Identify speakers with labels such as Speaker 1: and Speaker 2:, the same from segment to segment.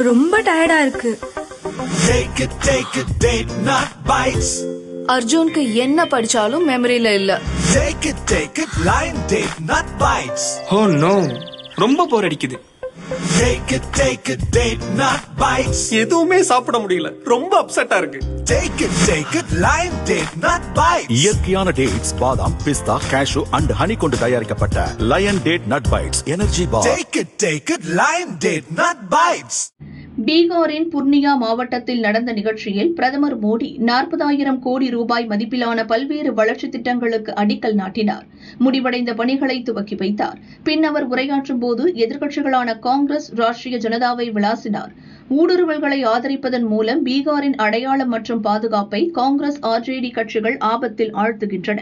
Speaker 1: ரொம்ப டயர்டா இருக்கு.
Speaker 2: அர்ஜுனுக்கு என்ன படிச்சாலும் மெமரியில இல்ல.
Speaker 3: ஓ நோ ரொம்ப போர் அடிக்குது
Speaker 4: Take it, take it, date not bites.
Speaker 3: எதுவுமே சாப்பிட முடியல ரொம்ப அப்செட்டா இருக்கு
Speaker 4: Take it, take it, line date not bites.
Speaker 5: இயற்கையான டேட்ஸ் பாதாம் பிஸ்தா கேஷு அண்ட் ஹனி கொண்டு தயாரிக்கப்பட்ட lion date nut bites energy bar
Speaker 4: Take it, take it, line date not bites.
Speaker 6: பீகாரின் புர்னியா மாவட்டத்தில் நடந்த நிகழ்ச்சியில் பிரதமர் மோடி நாற்பதாயிரம் கோடி ரூபாய் மதிப்பிலான பல்வேறு வளர்ச்சித் திட்டங்களுக்கு அடிக்கல் நாட்டினார். முடிவடைந்த பணிகளை துவக்கி வைத்தார். பின் அவர் உரையாற்றும் போது எதிர்க்கட்சிகளான காங்கிரஸ் ராஷ்டிரிய ஜனதாவை விளாசினார். ஊடுருவல்களை ஆதரிப்பதன் மூலம் பீகாரின் அடையாளம் மற்றும் பாதுகாப்பை காங்கிரஸ் ஆர்ஜேடி கட்சிகள் ஆபத்தில் ஆழ்த்துகின்றன.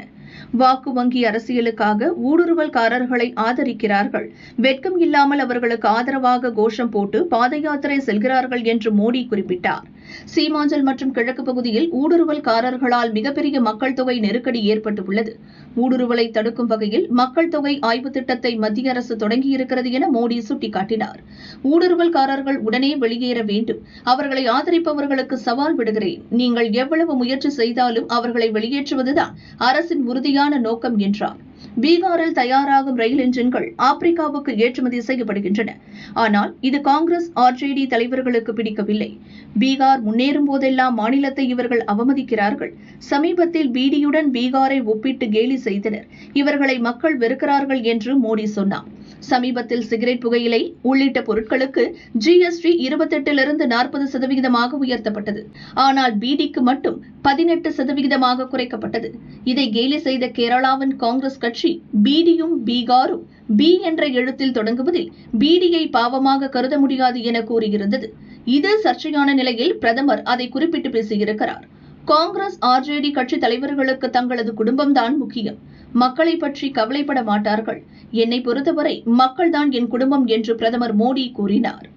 Speaker 6: வாக்கு வங்கி அரசியலுக்காக ஊடுருவல்காரர்களை ஆதரிக்கிறார்கள். வெட்கம் இல்லாமல் அவர்களுக்கு ஆதரவாக கோஷம் போட்டு பாத யாத்திரை செல்கிறார்கள் என்று மோடி குறிப்பிட்டார். சீமாஞ்சல் மற்றும் கிழக்கு பகுதியில் ஊடுருவல்காரர்களால் மிகப்பெரிய மக்கள் தொகை நெருக்கடி ஏற்பட்டுள்ளது. ஊடுருவலை தடுக்கும் வகையில் மக்கள் தொகை ஆய்வு திட்டத்தை மத்திய அரசு தொடங்கியிருக்கிறது என மோடி சுட்டிக்காட்டினார். ஊடுருவல்காரர்கள் உடனே வெளியேற வேண்டும். அவர்களை ஆதரிப்பவர்களுக்கு சவால் விடுகிறேன். நீங்கள் எவ்வளவு முயற்சி செய்தாலும் அவர்களை வெளியேற்றுவதுதான் அரசின் உறுதியான நோக்கம் என்றார். பீகாரில் தயாராகும் ரயில் என்ஜின்கள் ஆப்பிரிக்காவுக்கு ஏற்றுமதி செய்யப்படுகின்றன. ஆனால் இது காங்கிரஸ் ஆர்ஜேடி தலைவர்களுக்கு பிடிக்கவில்லை. பீகார் முன்னேறும் போதெல்லாம் மாநிலத்தை இவர்கள் அவமதிக்கிறார்கள். சமீபத்தில் பீடியுடன் பீகாரை ஒப்பிட்டு கேலி செய்தனர். இவர்களை மக்கள் வெறுக்கிறார்கள் என்று மோடி சொன்னார். சமீபத்தில் சிகரெட் புகையிலை உள்ளிட்ட பொருட்களுக்கு ஜிஎஸ்டி இருபத்தெட்டிலிருந்து நாற்பது சதவிகிதமாக உயர்த்தப்பட்டது. ஆனால் பீடிக்கு மட்டும் பதினெட்டு சதவிகிதமாக குறைக்கப்பட்டது. இதை கேலி செய்த கேரளாவின் காங்கிரஸ் கட்சி பீடியும் பீகாரும் பி என்ற எழுத்தில் தொடங்குவதில் பீடியை பாவமாக கருத முடியாது என கூறியிருந்தது. இது சர்ச்சையான நிலையில் பிரதமர் அதை குறிப்பிட்டு பேசியிருக்கிறார். காங்கிரஸ் ஆர்ஜேடி கட்சி தலைவர்களுக்கு தங்களது குடும்பம்தான் முக்கியம். மக்களை பற்றி கவலைப்பட மாட்டார்கள். என்னை பொறுத்தவரை மக்கள்தான் என் குடும்பம் என்று பிரதமர் மோடி கூறினார்.